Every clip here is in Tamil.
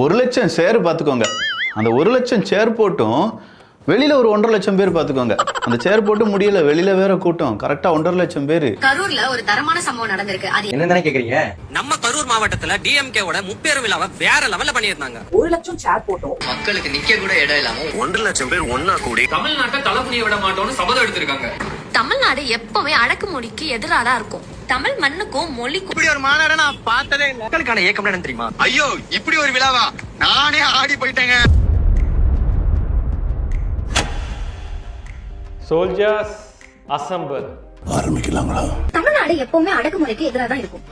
ஒரு லட்சம் சேர் பார்த்துக்கோங்க. அந்த ஒரு லட்சம் சேர் போட்டும் வெளியில ஒரு ஒன்றரை லட்சம் பேர் பார்த்துக்கோங்க. அந்த சேர் போட்டு முடியல வெளியில வேற கூட்டம். கரெக்டா ஒன்றரை லட்சம் பேர். கரூர்ல ஒரு தரமான சம்பவம் நடந்திருக்கு. அது என்ன தானே கேக்குறீங்க? நம்ம கரூர் மாவட்டத்துல டிஎம்கே ஓட முப்பேறு விழாவை வேற லெவல்ல பண்ணியிருந்தாங்க. ஒரு லட்சம் சேர் போட்டோம். மக்களுக்கு நிக்க கூட இடம் இல்லாம ஒன்றரை லட்சம் பேர் ஒன்னா கூடி தமிழ்நாட்டை தலைமுடிய விட மாட்டோம்னு சபதம் எடுத்திருக்காங்க. தமிழ்நாடு எப்பவுமே அடக்குமொழிக்கு எதிராக தான் இருக்கும். தமிழ் மண்ணுக்கும் மொழிக்கும் இப்படி ஒரு மாநாட நான் பார்த்ததே இல்ல மக்களுக்கான ஏக்கம் என்ன தெரியுமா ஐயோ இப்படி ஒரு விழாவா நானே ஆடி போயிட்டேங்க சோல்ஜர்ஸ் அசம்பிள் தமிழ்நாடு எப்பவுமே அடக்குமுறைக்கு எதிராக தான் இருக்கும்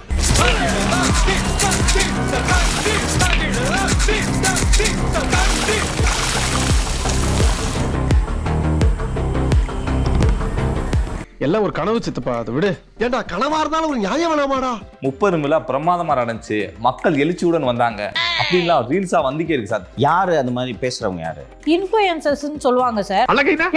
எல்லாம் ஒரு கனவு சித்தப்பா அதை விடு. ஏண்டா கனவா இருந்தாலும் ஒரு நியாயம் வேணாமாடா? முப்பது விழா பிரமாதமா நடந்துச்சு. மக்கள் எழுச்சியுடன் வந்தாங்க. அப்படின்லாம் ரீல்ஸா வந்துக்கே இருக்கு சார். யாரு அந்த மாதிரி பேசுறவங்க யாரு? இன்ஃபுளுசர்ஸ் சொல்லுவாங்க சார்.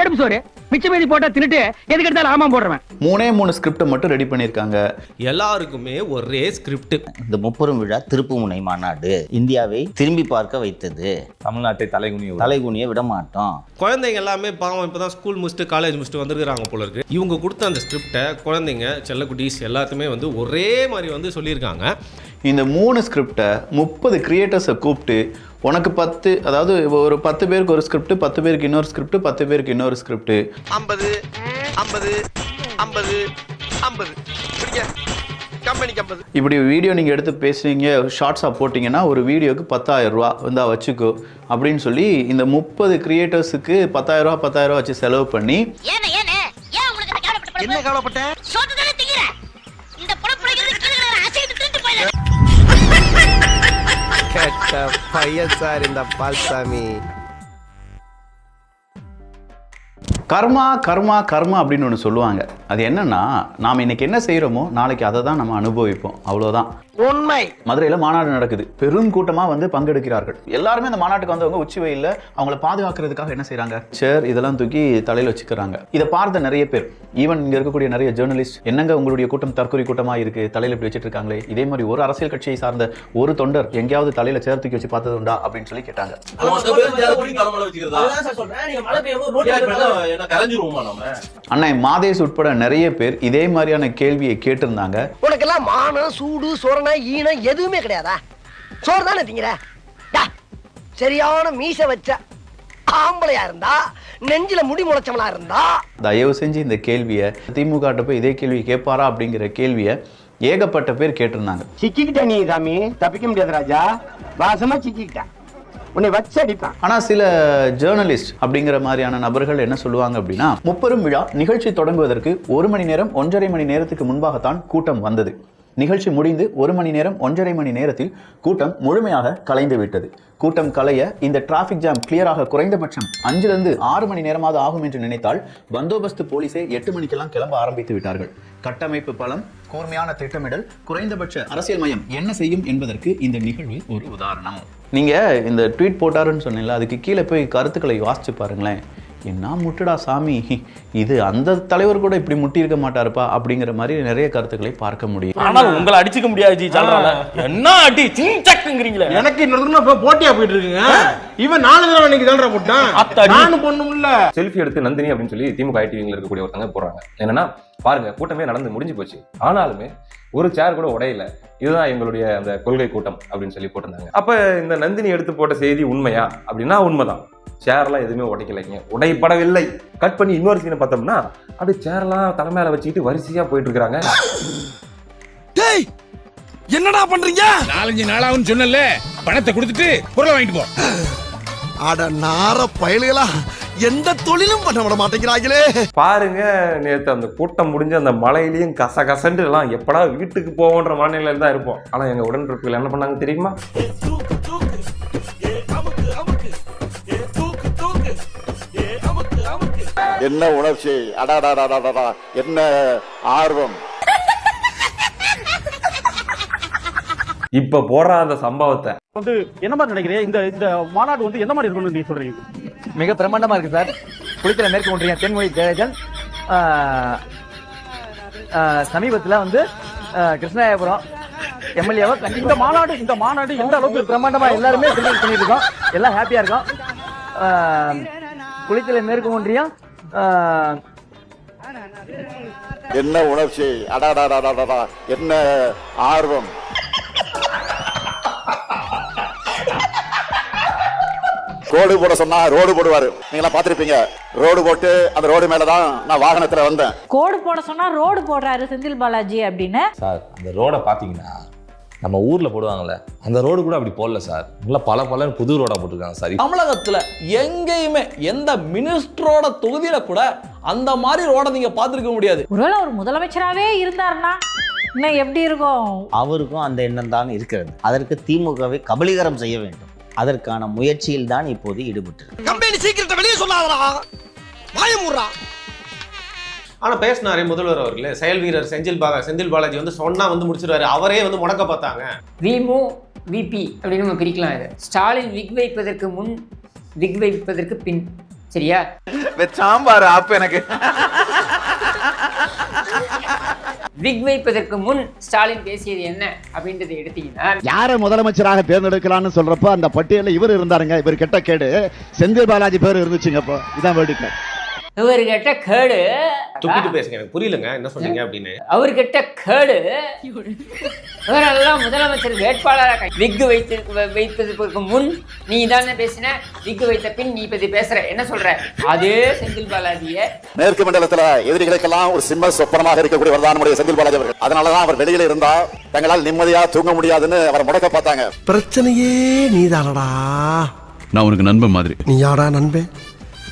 எடுப்பு சோறு. மிச்ச மீதி போட்டா தின்னுட்டு எதுக்கு எடுத்தாலும் ஆமா போடுறேன் மூணே மூணு ஸ்கிரிப்டை மட்டும் ரெடி பண்ணியிருக்காங்க. எல்லாருக்குமே ஒரே ஸ்கிரிப்ட் இந்த முப்பெரும் விழா திருப்புமுனை மாநாடு. இந்தியாவை திரும்பி பார்க்க வைத்தது. தமிழ்நாட்டை தலைகுனிய தலைகுனிய விட மாட்டோம். குழந்தைங்க எல்லாமே பாவம் இப்பதான் ஸ்கூல் முடிச்சுட்டு காலேஜ் முடிச்சுட்டு வந்திருக்காங்க போல இருக்கு. இவங்க கொடுத்த அந்த ஸ்கிரிப்டை குழந்தைங்க செல்லக்குட்டீஸ் எல்லாத்துமே வந்து ஒரே மாதிரி வந்து சொல்லியிருக்காங்க. இந்த மூணு ஸ்கிரிப்டை முப்பது கிரியேட்டர்ஸை கூப்பிட்டு உனக்கு பத்து அதாவது ஒரு பத்து பேருக்கு ஒரு ஸ்கிரிப்ட் பத்து பேருக்கு இன்னொரு ஸ்கிரிப்ட் பத்து பேருக்கு இன்னொரு ஸ்கிரிப்ட் ஐம்பது ஐம்பது ஐம்பது ஐம்பது. இப்படி வீடியோ நீங்கள் எடுத்து பேசுறீங்க ஷார்ட்ஸாக போட்டிங்கன்னா ஒரு வீடியோக்கு பத்தாயிரம் ரூபா வந்தா வச்சுக்கோ. அப்படின்னு சொல்லி இந்த முப்பது கிரியேட்டர்ஸுக்கு பத்தாயிரம் ரூபா பத்தாயிரம் ரூபா வச்சு செலவு பண்ணி என்ன கவலைப்பட்ட பையன் சார் இந்த பால்சாமி. கர்மா கர்மா கர்மா அப்படின்னு ஒன்று சொல்லுவாங்க. அது என்னன்னா நாம் இன்னைக்கு என்ன செய்கிறோமோ நாளைக்கு அதை தான் நம்ம அனுபவிப்போம். அவ்வளோதான் உண்மை. மதுரையில் மாநாடு நடக்குது. பெரும் கூட்டமாக வந்து பங்கெடுக்கிறார்கள். எல்லாருமே அந்த மாநாட்டுக்கு வந்தவங்க உச்சி வெயில்ல அவங்கள பாதுகாக்கிறதுக்காக என்ன செய்றாங்க? சேர் இதெல்லாம் தூக்கி தலையில் வச்சுக்கிறாங்க. இதை பார்த்த நிறைய பேர் ஈவன் இங்கே இருக்கக்கூடிய நிறைய ஜேர்னலிஸ்ட் என்னங்க உங்களுடைய கூட்டம் தற்கொலை கூட்டமாக இருக்கு? தலையில் இப்படி வச்சுட்டு இருக்காங்களே இதே மாதிரி ஒரு அரசியல் கட்சியை சார்ந்த ஒரு தொண்டர் எங்கேயாவது தலையில சேர் தூக்கி வச்சு பார்த்தது உண்டா? அப்படின்னு சொல்லி கேட்டாங்க. அண்ணா மாதேஷ் உட்பட நிறைய பேர் இதே மாதிரியான கேள்வியை கேட்டிருந்தாங்க. உனக்கெல்லாம் மானம் சூடு சொரணை ஈனம் எதுவுமே கிடையாதா? சோறு தானே திங்கிற சரியான மீச வச்ச ஆம்பளையா இருந்தா நெஞ்சில முடி முளைச்சவனா இருந்தா. தயவு செஞ்சு இந்த கேள்வியை திமுக போய் இதே கேள்வி கேட்பாரா அப்படிங்கிற கேள்வியை ஏகப்பட்ட பேர் கேட்டிருந்தாங்க. சிக்கிக்கிட்ட நீ சாமி. தப்பிக்க முடியாது ராஜா. வாசமா சிக்கிக்கிட்ட. உன்னை வச்சு அடிப்பான். ஆனா சில ஜேர்னலிஸ்ட் அப்படிங்கிற மாதிரியான நபர்கள் என்ன சொல்லுவாங்க அப்படின்னா முப்பெரும் விழா நிகழ்ச்சி தொடங்குவதற்கு ஒரு மணி நேரம் ஒன்றரை மணி நேரத்துக்கு முன்பாகத்தான் கூட்டம் வந்தது. நிகழ்ச்சி முடிந்து ஒரு மணி நேரம் ஒன்றரை மணி நேரத்தில் கூட்டம் முழுமையாக கலைந்து விட்டது. கூட்டம் கலைய இந்த டிராஃபிக் ஜாம் கிளியராக குறைந்தபட்சம் அஞ்சிலிருந்து ஆறு மணி நேரமாவது ஆகும் என்று நினைத்தால் பந்தோபஸ்து போலீஸே எட்டு மணிக்கெல்லாம் கிளம்ப ஆரம்பித்து விட்டார்கள். கட்டமைப்பு பலம் கூர்மையான திட்டமிடல் குறைந்தபட்ச அரசியல் மையம் என்ன செய்யும் என்பதற்கு இந்த நிகழ்வு ஒரு உதாரணம். நீங்க இந்த ட்வீட் போட்டாருன்னு சொன்னீங்களா அதுக்கு கீழே போய் கருத்துக்களை வாசிச்சு பாருங்களேன். என்ன முட்டுடா சாமி? இது அந்த தலைவர் கூட இப்படி முட்டி இருக்க மாட்டாருப்பா? அப்படிங்கிற மாதிரி நிறைய கருத்துக்களை பார்க்க முடியும். ஆனால் உங்களை அடிச்சுக்க முடியாது என்ன அடி சிங்சக்குங்கிறீங்களே எனக்கு இன்னொரு போட்டியா போயிட்டு இருக்குங்க? இவன் நாலு தடவை இன்னைக்கு தான்டா போட்டான். நானும் பொண்ணும்ல செல்ஃபி எடுத்து நந்தினி அப்படின்னு சொல்லி திமுக ஐடிவிங்ல இருக்கக்கூடிய ஒருத்தங்க போடுறாங்க. என்னன்னா பாருங்க கூட்டமே நடந்து முடிஞ்சு போச்சு. ஆனாலுமே ஒரு சேர் கூட உடையல. இதுதான் எங்களுடைய அந்த கொள்கை கூட்டம் அப்படின்னு சொல்லி போட்டிருந்தாங்க. அப்ப இந்த நந்தினி எடுத்து போட்ட செய்தி உண்மையா அப்படின்னா உண்மைதான். சேர்லாம் எதுவுமே உடைக்கலைங்க. உடைப்படவில்லை. கட் பண்ணி இன்னொரு சீனை பார்த்தோம்னா அது சேர்லாம் தலைமையில வச்சுக்கிட்டு வரிசையா போயிட்டு இருக்காங்க டேய் என்னடா பண்றீங்க? நாலஞ்சு நாளாவும் சொன்னல பணத்தை கொடுத்துட்டு பொருளை வாங்கிட்டு போ. அட நார பயலுகளா எந்த தொழிலும் பண்ண விட மாட்டேங்கிறாங்களே பாருங்க நேத்து அந்த கூட்டம் முடிஞ்ச அந்த மலையிலயும் கச கசண்டு எல்லாம் எப்படா வீட்டுக்கு போவோன்ற மனநிலையில தான் இருப்போம். ஆனா எங்க உடன்பிறப்புகள் என்ன பண்ணாங்க தெரியுமா? என்ன உணர்ச்சி? அடாடாடாடாடா என்ன ஆர்வம்? இப்ப போடுற அந்த சம்பவத்தை வந்து என்ன மாதிரி நினைக்கிறீங்க? இந்த இந்த மாநாடு வந்து எந்த மாதிரி இருக்கும்னு நீங்க சொல்றீங்க? மிக பிரம்மாண்டமா இருக்கு சார். குளித்தல மேற்கு ஒன்றிய தென்மொழி ஜெயராஜன் சமீபத்தில் வந்து கிருஷ்ணாயபுரம் எம்எல்ஏவா இந்த மாநாடு இந்த மாநாடு எந்த அளவுக்கு பிரம்மாண்டமா எல்லாருமே செலிப்ரேட் பண்ணிட்டு இருக்கோம். எல்லாம் ஹாப்பியா இருக்கோம். குளித்தலை மேற்கு ஒன்றியம் என்ன உணர்ச்சி? அடாடாடாடாடா என்ன ஆர்வம் ரோடு போட சொன்னா ரோடு போடுவாரு. நீங்களா பாத்திருப்பீங்க ரோடு போட்டு அந்த ரோடு மேலதான் நான் வாகனத்துல வந்தேன். கோடு போட சொன்னா ரோடு போடுறாரு செந்தில் பாலாஜி அப்படின்னு. சார் அந்த ரோடை பார்த்தீங்கன்னா நம்ம ஊர்ல போடுவாங்கல்ல அந்த ரோடு கூட அப்படி போடல சார். நல்லா பல பல புது ரோடா போட்டிருக்காங்க சார். தமிழகத்துல எங்கேயுமே எந்த மினிஸ்டரோட தொகுதியில கூட அந்த மாதிரி ரோட நீங்க பார்த்திருக்க முடியாது. ஒருவேளை ஒரு முதலமைச்சராகவே இருந்தாருன்னா இன்னும் எப்படி இருக்கும்? அவருக்கும் அந்த எண்ணம் தான் இருக்கிறது. அதற்கு திமுகவை கபலீகரம் செய்ய வேண்டும். அதற்கான முயற்சியில் தான் இப்போது ஈடுபட்டு கம்பெனி சீக்கிரத்தை வெளியே சொல்லாதடா. வாயமுறா ஆனா பேசினாரே முதல்வர் அவர்களே செயல் வீரர் செந்தில் பாலா செந்தில் பாலாஜி வந்து சொன்னா வந்து முடிச்சிருவாரு. அவரே வந்து முடக்க பார்த்தாங்க. விமு விபி அப்படின்னு நம்ம பிரிக்கலாம் இது. ஸ்டாலின் விக் வைப்பதற்கு முன் விக் வைப்பதற்கு பின் சரியா? சாம்பார் அப்ப எனக்கு. விக் வைப்பதற்கு முன் ஸ்டாலின் பேசியது என்ன அப்படின்றத எடுத்தீங்கன்னா யார முதலமைச்சராக தேர்ந்தெடுக்கலாம்னு சொல்றப்ப அந்த பட்டியலில் இவர் இருந்தாருங்க. இவர் கெட்ட கேடு. செந்தில் பாலாஜி பேர் இருந்துச்சுங்க அப்போ. இதான் வேடிக்கை இவர் கிட்ட கேடு துப்பிட்டு பேசுங்க எனக்கு புரியலங்க என்ன சொன்னீங்க அப்படின்னு. அவர் கிட்ட கேடு இவரெல்லாம் முதலமைச்சர் வேட்பாளராக விக் வைத்து வைப்பதற்கு முன் நீ தானே பேசின விக் வைத்த பின் நீ இப்ப இது பேசுற. என்ன சொல்ற? அதே செந்தில் பாலாஜிய. மேற்கு மண்டலத்துல எதிரிகளுக்கெல்லாம் ஒரு சிம்ம சொப்பனமாக இருக்கக்கூடியவர் தான் நம்முடைய செந்தில் பாலாஜி அவர்கள். அதனாலதான் அவர் வெளியில இருந்தா தங்களால் நிம்மதியா தூங்க முடியாதுன்னு அவரை முடக்க பார்த்தாங்க. பிரச்சனையே நீதானடா. நான் உனக்கு நண்பன் மாதிரி. நீ யாடா நண்பே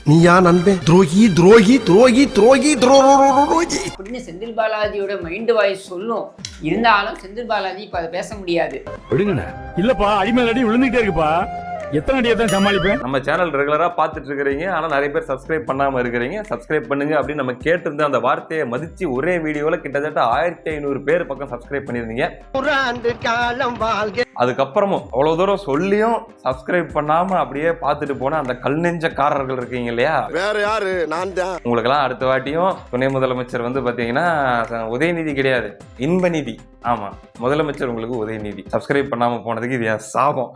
நீ யா நண்பே? துரோகி துரோகி துரோகி துரோகி துரோகி அப்படின்னு செந்தில் பாலாஜியோட மைண்ட் வாய்ஸ் சொல்லும். இருந்தாலும் செந்தில் பாலாஜி இப்ப அதை பேச முடியாது. இல்லப்பா அடிமேல் அடி விழுந்துகிட்டே இருக்குப்பா. எத்தனை அடியை தான் சமாளிப்பேன்? நம்ம சேனல் ரெகுலரா பார்த்துட்டு இருக்கிறீங்க ஆனா நிறைய பேர் சப்ஸ்கிரைப் பண்ணாம இருக்கிறீங்க. சப்ஸ்கிரைப் பண்ணுங்க அப்படின்னு நம்ம கேட்டிருந்த அந்த வார்த்தையை மதிச்சு ஒரே வீடியோல கிட்டத்தட்ட ஆயிரத்தி ஐநூறு பேர் பக்கம் சப்ஸ்கிரைப் பண்ணியிருந்தீங்க. ஆண்டு காலம் வாழ்க அதுக்கப்புறமும் அவ்வளவு தூரம் சொல்லியும் சப்ஸ்கிரைப் பண்ணாம அப்படியே பார்த்துட்டு போன அந்த கல் நெஞ்சக்காரர்கள் இருக்கீங்க இல்லையா? வேற யாரு? நான் தான். உங்களுக்கெல்லாம் அடுத்த வாட்டியும் துணை முதலமைச்சர் வந்து பாத்தீங்கன்னா ச- உதயநிதி கிடையாது. இன்பநிதி. ஆமா. முதலமைச்சர் உங்களுக்கு உதயநிதி. சப்ஸ்கிரைப் பண்ணாம போனதுக்கு இது என் சாபம்.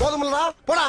போதுமில்லடா போடா.